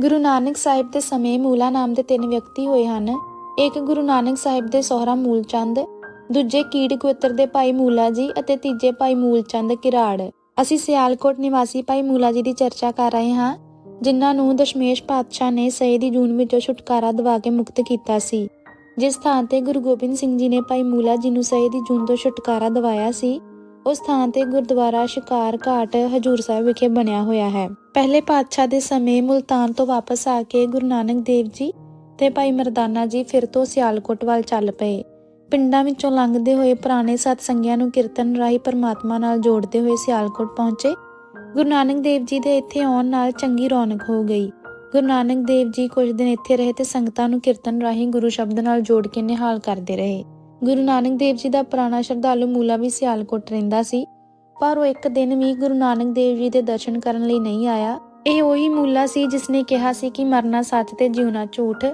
ਗੁਰੂ ਨਾਨਕ ਸਾਹਿਬ ਦੇ ਸਮੇਂ ਮੂਲਾ ਨਾਮ ਦੇ ਤਿੰਨ ਵਿਅਕਤੀ ਹੋਏ ਹਨ। ਇੱਕ ਗੁਰੂ ਨਾਨਕ ਸਾਹਿਬ ਦੇ ਸਹੁਰਾ ਮੂਲਚੰਦ, ਦੂਜੇ ਕੀੜ ਗੋਤਰ ਦੇ ਭਾਈ ਮੂਲਾ ਜੀ ਅਤੇ ਤੀਜੇ ਭਾਈ ਮੂਲਚੰਦ ਕਿਰਾੜ। ਅਸੀਂ ਸਿਆਲਕੋਟ ਨਿਵਾਸੀ ਭਾਈ ਮੂਲਾ ਜੀ ਦੀ ਚਰਚਾ ਕਰ ਰਹੇ ਹਾਂ, ਜਿਨ੍ਹਾਂ ਨੂੰ ਦਸ਼ਮੇਸ਼ ਪਾਤਸ਼ਾਹ ਨੇ ਸਹੀ ਦੀ ਜੂਨ ਵਿੱਚੋਂ ਛੁਟਕਾਰਾ ਦਿਵਾ ਕੇ ਮੁਕਤ ਕੀਤਾ ਸੀ। ਜਿਸ ਥਾਂ ਤੇ ਗੁਰੂ ਗੋਬਿੰਦ ਸਿੰਘ ਜੀ ਨੇ ਭਾਈ ਮੂਲਾ ਜੀ ਨੂੰ ਸਹੀ ਦੀ ਜੂਨ ਤੋਂ ਛੁਟਕਾਰਾ ਦਿਵਾਇਆ ਸੀ ਉਸ ਥਾਂ ਤੇ ਗੁਰਦੁਆਰਾ ਸ਼ਿਕਾਰ ਘਾਟ ਹਜੂਰ ਸਾਹਿਬ ਵਿਖੇ ਬਣਿਆ ਹੋਇਆ ਹੈ। ਪਹਿਲੇ ਪਾਤਸ਼ਾਹ ਦੇ ਸਮੇਂ ਮੁਲਤਾਨ ਤੋਂ ਵਾਪਸ ਆ ਕੇ ਗੁਰੂ ਨਾਨਕ ਦੇਵ ਜੀ ਤੇ ਭਾਈ ਮਰਦਾਨਾ ਜੀ ਫਿਰ ਤੋਂ ਸਿਆਲਕੋਟ ਵੱਲ ਚੱਲ ਪਏ। ਪਿੰਡਾਂ ਵਿੱਚੋਂ ਲੰਘਦੇ ਹੋਏ ਪੁਰਾਣੇ ਸਤਸੰਗੀਆਂ ਨੂੰ ਕੀਰਤਨ ਰਾਹੀਂ ਪਰਮਾਤਮਾ ਨਾਲ ਜੋੜਦੇ ਹੋਏ ਸਿਆਲਕੋਟ ਪਹੁੰਚੇ। ਗੁਰੂ ਨਾਨਕ ਦੇਵ ਜੀ ਦੇ ਇੱਥੇ ਆਉਣ ਨਾਲ ਚੰਗੀ ਰੌਣਕ ਹੋ ਗਈ। ਗੁਰੂ ਨਾਨਕ ਦੇਵ ਜੀ ਕੁਝ ਦਿਨ ਇੱਥੇ ਰਹੇ ਤੇ ਸੰਗਤਾਂ ਨੂੰ ਕੀਰਤਨ ਰਾਹੀਂ ਗੁਰੂ ਸ਼ਬਦ ਨਾਲ ਜੋੜ ਕੇ ਨਿਹਾਲ ਕਰਦੇ ਰਹੇ। ਗੁਰੂ ਨਾਨਕ ਦੇਵ ਜੀ ਦਾ ਪੁਰਾਣਾ ਸ਼ਰਧਾਲੂ ਮੂਲਾ ਵੀ ਸਿਆਲਕੋਟ ਰਹਿੰਦਾ ਸੀ, ਪਰ ਉਹ ਇੱਕ ਦਿਨ ਵੀ ਗੁਰੂ ਨਾਨਕ ਦੇਵ ਜੀ ਦੇ ਦਰਸ਼ਨ ਕਰਨ ਲਈ ਨਹੀਂ ਆਇਆ। ਇਹ ਉਹੀ ਮੂਲਾ ਸੀ ਜਿਸ ਨੇ ਕਿਹਾ ਸੀ ਕਿ ਮਰਨਾ ਸੱਚ ਤੇ ਜਿਉਣਾ ਝੂਠ।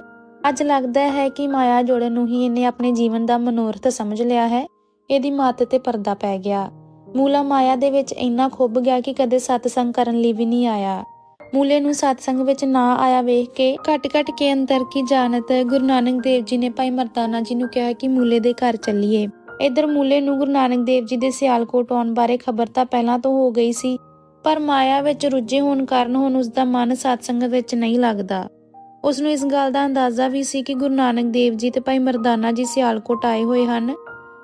ਅੱਜ ਲੱਗਦਾ ਹੈ ਕਿ ਮਾਇਆ ਜੋੜਨ ਨੂੰ ਹੀ ਇਹਨੇ ਆਪਣੇ ਜੀਵਨ ਦਾ ਮਨੋਰਥ ਸਮਝ ਲਿਆ ਹੈ, ਇਹਦੀ ਮੱਤ ਤੇ ਪਰਦਾ ਪੈ ਗਿਆ। ਮੂਲਾ ਮਾਇਆ ਦੇ ਵਿੱਚ ਇੰਨਾ ਖੁੱਭ ਗਿਆ ਕਿ ਕਦੇ ਸਤਸੰਗ ਕਰਨ ਲਈ ਵੀ ਨਹੀਂ ਆਇਆ। ਮੂਲੇ ਨੂੰ ਸਤਸੰਗ ਵਿੱਚ ਨਾ ਆਇਆ ਵੇਖ ਕੇ ਘਟ ਘਟ ਕੇ ਅੰਦਰ ਕੀ ਜਾਣਤ ਗੁਰੂ ਨਾਨਕ ਦੇਵ ਜੀ ਨੇ ਭਾਈ ਮਰਦਾਨਾ ਜੀ ਨੂੰ ਕਿਹਾ ਕਿ ਮੂਲੇ ਦੇ ਘਰ ਚੱਲੀਏ। ਇਧਰ ਮੂਲੇ ਨੂੰ ਗੁਰੂ ਨਾਨਕ ਦੇਵ ਜੀ ਦੇ ਸਿਆਲਕੋਟ ਆਉਣ ਬਾਰੇ ਖਬਰ ਤਾਂ ਪਹਿਲਾਂ ਤੋਂ ਹੋ ਗਈ ਸੀ, ਪਰ ਮਾਇਆ ਵਿੱਚ ਰੁੱਝੇ ਹੋਣ ਕਾਰਨ ਹੁਣ ਉਸ ਦਾ ਮਨ ਸਤਸੰਗ ਵਿੱਚ ਨਹੀਂ ਲੱਗਦਾ। ਉਸ ਨੂੰ ਇਸ ਗੱਲ ਦਾ ਅੰਦਾਜ਼ਾ ਵੀ ਸੀ ਕਿ ਗੁਰੂ ਨਾਨਕ ਦੇਵ ਜੀ ਤੇ ਭਾਈ ਮਰਦਾਨਾ ਜੀ ਸਿਆਲਕੋਟ ਆਏ ਹੋਏ ਹਨ।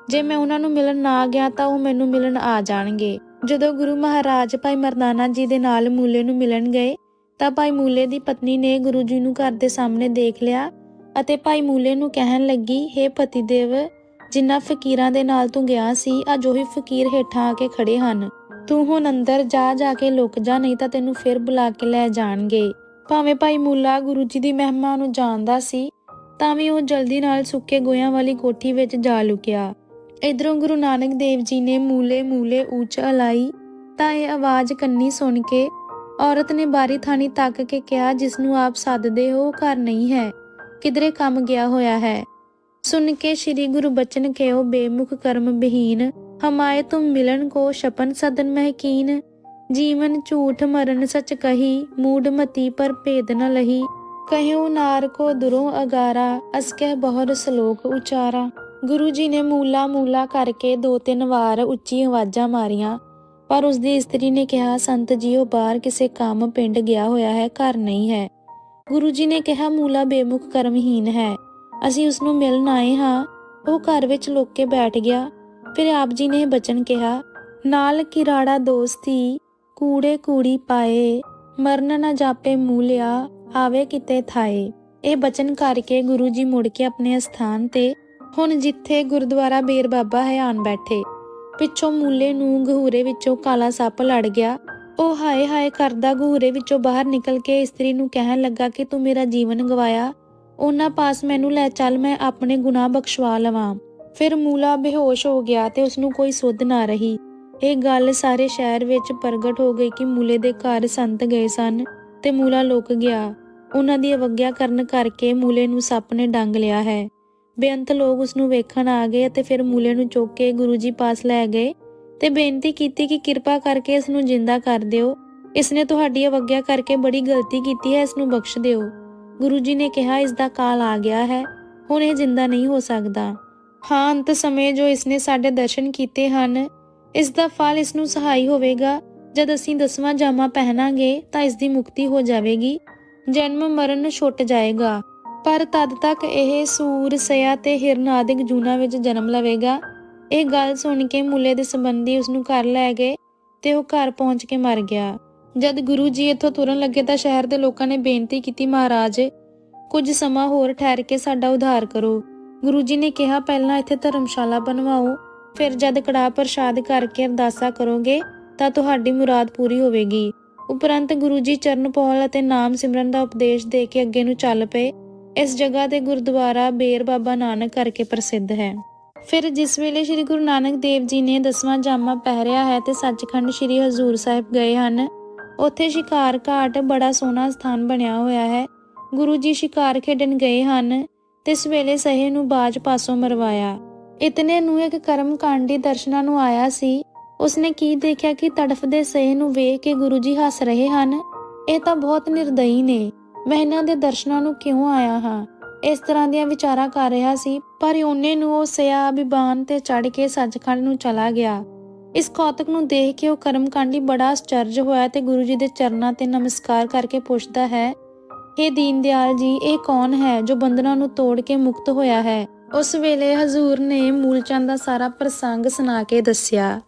ਜੇ ਮੈਂ ਉਹਨਾਂ ਨੂੰ ਮਿਲਣ ਨਾ ਗਿਆ ਤਾਂ ਉਹ ਮੈਨੂੰ ਮਿਲਣ ਆ ਜਾਣਗੇ। ਜਦੋਂ ਗੁਰੂ ਮਹਾਰਾਜ ਭਾਈ ਮਰਦਾਨਾ ਜੀ ਦੇ ਨਾਲ ਮੂਲੇ ਨੂੰ ਮਿਲਣ ਗਏ ਤਾਂ ਭਾਈ ਮੂਲੇ ਦੀ ਪਤਨੀ ਨੇ ਗੁਰੂ ਜੀ ਨੂੰ ਘਰ ਦੇ ਸਾਹਮਣੇ ਦੇਖ ਲਿਆ ਅਤੇ ਭਾਈ ਮੂਲੇ ਨੂੰ ਕਹਿਣ ਲੱਗੀ हे ਪਤੀਦੇਵ ਜਿਨ੍ਹਾਂ ਫਕੀਰਾਂ ਦੇ ਨਾਲ ਤੂੰ ਗਿਆ ਸੀ, ਅੱਜ ਉਹੀ ਫਕੀਰ ਹੇਠਾਂ ਆ ਕੇ ਖੜੇ ਹਨ। ਤੂੰ ਹੁਣ ਅੰਦਰ ਜਾ ਜਾ ਕੇ ਲੁਕ ਜਾ, ਨਹੀਂ ਤਾਂ ਤੈਨੂੰ ਫਿਰ ਬੁਲਾ ਕੇ ਲੈ ਜਾਣਗੇ। ਭਾਵੇਂ ਭਾਈ ਮੂਲਾ ਗੁਰੂ ਜੀ ਦੀ ਮਹਿਮਾ ਨੂੰ ਜਾਣਦਾ ਸੀ, ਤਾਂ ਵੀ ਉਹ ਜਲਦੀ ਨਾਲ ਸੁੱਕੇ ਗੋਇਆਂ ਵਾਲੀ ਕੋਠੀ ਵਿੱਚ ਜਾ ਲੁਕਿਆ। ਇਧਰੋਂ ਗੁਰੂ ਨਾਨਕ ਦੇਵ ਜੀ ਨੇ ਮੂਲੇ ਮੂਲੇ ਉੱਚ ਅਲਾਈ ਤਾਂ ਇਹ ਆਵਾਜ਼ ਕੰਨੀ ਸੁਣ ਕੇ ਔਰਤ ਨੇ ਬਾਰੀ ਥਾਣੀ ਤੱਕ ਕੇ ਕਿਹਾ ਜਿਸ ਨੂੰ ਆਪ ਸੱਦਦੇ ਹੋ ਘਰ ਨਹੀਂ ਹੈ। ਕਿਧਰੇ ਕੰਮ ਗਿਆ ਹੋਇਆ ਹੈ? ਸੁਣ ਕੇ ਸ੍ਰੀ ਗੁਰੂ ਬਚਨ ਕਹਿਓ, ਬੇਮੁਖ ਕਰਮ ਬਹੀਨ ਹਮਾਏ ਤੁਮ ਮਿਲਨ ਕੋ ਸ਼ਪਨ ਸਦਨ ਮਹਿਕੀਨ। ਜੀਵਨ ਝੂਠ ਮਰਨ ਸਚ ਕਹੀ, ਮੂਡ ਮਤੀ ਪਰ ਭੇਦ ਨ ਲਹੀ। ਕਹਿਓ, ਨਾਰ ਕੋ ਦੁਰੋਂ ਅਗਾਰਾ, ਅਸ ਕਹਿ ਬਹੁਰ ਸ਼ਲੋਕ ਉਚਾਰਾ। ਗੁਰੂ ਜੀ ਨੇ ਮੂਲਾ ਮੂਲਾ ਕਰਕੇ ਦੋ ਤਿੰਨ ਵਾਰ ਉੱਚੀ ਆਵਾਜ਼ਾਂ ਮਾਰੀਆਂ। ਪਰ ਉਸ ਦੀ ਇਸਤਰੀ ਨੇ ਕਿਹਾ, ਸੰਤ ਜੀ ਉਹ ਬਾਹਰ ਕਿਸੇ ਕੰਮ ਪਿੰਡ ਗਿਆ ਹੋਇਆ ਹੈ, ਘਰ ਨਹੀਂ ਹੈ। ਗੁਰੂ ਜੀ ਨੇ ਕਿਹਾ, ਮੂਲਾ ਬੇਮੁਖ ਕਰਮਹੀਨ ਹੈ। ਅਸੀਂ ਉਸ ਨੂੰ ਮਿਲਣ ਆਏ ਹਾਂ। ਉਹ ਘਰ ਵਿੱਚ ਲੁੱਕ ਕੇ ਬੈਠ ਗਿਆ। ਫਿਰ ਆਪ ਜੀ ਨੇ ਬਚਨ ਕਿਹਾ, ਨਾਲ ਕਿਰਾੜਾ ਦੋਸਤੀ, ਕੂੜੇ ਕੂੜੀ ਪਾਏ, ਮਰਨ ਨਾ ਜਾਪੇ ਮੂਲਿਆ, ਆਵੇ ਕਿਤੇ ਥਾਏ। ਇਹ ਬਚਨ ਕਰਕੇ ਗੁਰੂ ਜੀ ਮੁੜ ਕੇ ਆਪਣੇ ਸਥਾਨ ਤੇ ਹੁਣ ਜਿੱਥੇ ਗੁਰਦੁਆਰਾ ਬੇਰ ਬਾਬਾ ਹੈ ਆਣ ਬੈਠੇ। ਪਿੱਛੋਂ ਮੂਲੇ ਨੂੰ ਗਹੂਰੇ ਵਿੱਚੋਂ ਕਾਲਾ ਸੱਪ ਲੜ ਗਿਆ। ਉਹ ਹਾਏ ਹਾਏ ਕਰਦਾ ਗਹੂਰੇ ਵਿੱਚੋਂ ਬਾਹਰ ਨਿਕਲ ਕੇ ਇਸਤਰੀ ਨੂੰ ਕਹਿਣ ਲੱਗਾ ਕਿ ਤੂੰ ਮੇਰਾ ਜੀਵਨ ਗਵਾਇਆ। ਉਹਨਾਂ ਪਾਸ ਮੈਨੂੰ ਲੈ ਚੱਲ, ਮੈਂ ਆਪਣੇ ਗੁਨਾਹ ਬਖਸ਼ਵਾ ਲਵਾਂ। ਫਿਰ ਮੂਲਾ ਬੇਹੋਸ਼ ਹੋ ਗਿਆ ਤੇ ਉਸ ਨੂੰ ਕੋਈ ਸੁੱਧ ਨਾ ਰਹੀ। ਇਹ ਗੱਲ ਸਾਰੇ ਸ਼ਹਿਰ ਵਿੱਚ ਪ੍ਰਗਟ ਹੋ ਗਈ ਕਿ ਮੂਲੇ ਦੇ ਘਰ ਸੰਤ ਗਏ ਸਨ ਤੇ ਮੂਲਾ ਲੁਕ ਗਿਆ। ਉਹਨਾਂ ਦੀ ਅਵਗਿਆ ਕਰਨ ਕਰਕੇ ਮੂਲੇ ਨੂੰ ਸੱਪ ਨੇ ਡੰਗ ਲਿਆ ਹੈ। ਬੇਅੰਤ ਲੋਕ ਉਸ ਨੂੰ ਵੇਖਣ ਆ ਗਏ ਅਤੇ ਫਿਰ ਮੂਲੇ ਨੂੰ ਚੁੱਕ ਕੇ ਗੁਰੂ ਜੀ ਪਾਸ ਲੈ ਗਏ ਤੇ ਬੇਨਤੀ ਕੀਤੀ ਕਿ ਕਿਰਪਾ ਕਰਕੇ ਇਸ ਨੂੰ ਜਿੰਦਾ ਕਰ ਦਿਓ। ਇਸ ਨੇ ਤੁਹਾਡੀ ਅਵਗਿਆ ਕਰਕੇ ਬੜੀ ਗਲਤੀ ਕੀਤੀ ਹੈ ਇਸ ਨੂੰ ਬਖਸ਼ ਦਿਓ। ਗੁਰੂ ਜੀ ਨੇ ਕਿਹਾ ਇਸ ਦਾ ਕਾਲ ਆ ਗਿਆ ਹੈ, ਹੁਣ ਇਹ ਜਿੰਦਾ ਨਹੀਂ ਹੋ ਸਕਦਾ। ਹਾਂ, ਅੰਤ ਸਮੇਂ ਜੋ ਇਸ ਨੇ ਸਾਡੇ ਦਰਸ਼ਨ ਕੀਤੇ ਹਨ ਇਸ ਦਾ ਫਲ ਇਸ ਨੂੰ ਸਹਾਈ ਹੋਵੇਗਾ। ਜਦ ਅਸੀਂ ਦਸਵਾਂ ਜਾਮਾ ਪਹਿਨਾਂਗੇ, ਤਾਂ ਇਸ ਦੀ ਮੁਕਤੀ ਹੋ ਜਾਵੇਗੀ। ਜਨਮ ਮਰਨ ਛੁੱਟ ਜਾਏਗਾ। ਪਰ ਤਦ ਤੱਕ ਇਹ ਸੂਰ ਸਿਆ ਤੇ ਹਿਰਨ ਆਦਿਕ ਜੂਨਾ ਵਿੱਚ ਜਨਮ ਲਵੇਗਾ। ਇਹ ਗੱਲ ਸੁਣ ਕੇ ਮੁੱਲੇ ਦੇ ਸੰਬੰਧੀ ਉਸ ਨੂੰ ਘਰ ਲੈ ਗਏ ਤੇ ਉਹ ਘਰ ਪਹੁੰਚ ਕੇ ਮਰ ਗਿਆ। ਜਦ ਗੁਰੂ ਜੀ ਇੱਥੋਂ ਤੁਰਨ ਲੱਗੇ ਤਾਂ ਸ਼ਹਿਰ ਦੇ ਲੋਕਾਂ ਨੇ ਬੇਨਤੀ ਕੀਤੀ, ਮਹਾਰਾਜ, ਕੁਝ ਸਮਾਂ ਹੋਰ ਠਹਿਰ ਕੇ ਸਾਡਾ ਉਧਾਰ ਕਰੋ। ਗੁਰੂ ਜੀ ਨੇ ਕਿਹਾ, ਪਹਿਲਾਂ ਇੱਥੇ ਧਰਮਸ਼ਾਲਾ ਬਣਵਾਓ, ਫਿਰ ਜਦ ਕੜਾ ਪ੍ਰਸ਼ਾਦ ਕਰਕੇ ਅਰਦਾਸਾ ਕਰੋਗੇ ਤਾਂ ਤੁਹਾਡੀ ਮੁਰਾਦ ਪੂਰੀ ਹੋਵੇਗੀ। ਉਪਰੰਤ ਗੁਰੂ ਜੀ ਚਰਨ ਪੌਲ ਅਤੇ ਨਾਮ ਸਿਮਰਨ ਦਾ ਉਪਦੇਸ਼ ਦੇ ਕੇ ਅੱਗੇ ਨੂੰ ਚੱਲ ਪਏ। ਇਸ ਜਗ੍ਹਾ ਤੇ ਗੁਰਦੁਆਰਾ ਬੇਰ ਬਾਬਾ ਨਾਨਕ ਕਰਕੇ ਪ੍ਰਸਿੱਧ ਹੈ। ਫਿਰ ਜਿਸ ਵੇਲੇ ਸ੍ਰੀ ਗੁਰੂ ਨਾਨਕ ਦੇਵ ਜੀ ਨੇ ਦਸਵਾਂ ਜਾਮਾ ਪਹਿਰਿਆ ਹੈ ਤੇ ਸੱਚਖੰਡ ਸ੍ਰੀ ਹਜ਼ੂਰ ਸਾਹਿਬ ਗਏ ਹਨ, ਉੱਥੇ ਸ਼ਿਕਾਰ ਘਾਟ ਬੜਾ ਸੋਹਣਾ ਸਥਾਨ ਬਣਿਆ ਹੋਇਆ ਹੈ। ਗੁਰੂ ਜੀ ਸ਼ਿਕਾਰ ਖੇਡਣ ਗਏ ਹਨ ਤੇ ਸਵੇਲੇ ਸਹੇ ਨੂੰ ਬਾਜ ਪਾਸੋਂ ਮਰਵਾਇਆ। ਇਤਨੇ ਨੂੰ ਇੱਕ ਕਰਮ ਕਾਂਡੀ ਦਰਸ਼ਨਾਂ ਨੂੰ ਆਇਆ ਸੀ। ਉਸਨੇ ਕੀ ਦੇਖਿਆ ਕਿ ਤੜਫਦੇ ਸਹੇ ਨੂੰ ਵੇਖ ਕੇ ਗੁਰੂ ਜੀ ਹੱਸ ਰਹੇ ਹਨ। ਇਹ ਤਾਂ ਬਹੁਤ ਨਿਰਦਈ ਨੇ। ਮੈਂ ਇਹਨਾਂ ਦੇ ਦਰਸ਼ਨਾਂ ਨੂੰ ਕਿਉਂ ਆਇਆ ਹਾਂ? ਇਸ ਤਰ੍ਹਾਂ ਦੀਆਂ ਵਿਚਾਰਾਂ ਕਰ ਰਿਹਾ ਸੀ, ਪਰ ਉਹਨੇ ਨੂੰ ਉਹ ਸਿਆ ਬਿਬਾਨ ਤੇ ਚੜ ਕੇ ਸੱਚਖੰਡ ਨੂੰ ਚਲਾ ਗਿਆ। ਇਸ ਕੌਤਕ ਨੂੰ ਦੇਖ ਕੇ ਉਹ ਕਰਮਕਾਂਡੀ ਬੜਾ ਅਚਰਜ ਹੋਇਆ ਤੇ ਗੁਰੂ ਜੀ ਦੇ ਚਰਨਾਂ ਤੇ ਨਮਸਕਾਰ ਕਰਕੇ ਪੁੱਛਦਾ ਹੈ हे ਦੀਨਦਿਆਲ ਜੀ, ਇਹ ਕੌਣ ਹੈ ਜੋ ਬੰਧਨਾਂ ਨੂੰ ਤੋੜ ਕੇ ਮੁਕਤ ਹੋਇਆ ਹੈ? ਉਸ ਵੇਲੇ ਹਜ਼ੂਰ ਨੇ ਮੂਲਚੰਦ ਦਾ ਸਾਰਾ ਪ੍ਰਸੰਗ ਸੁਣਾ ਕੇ ਦੱਸਿਆ।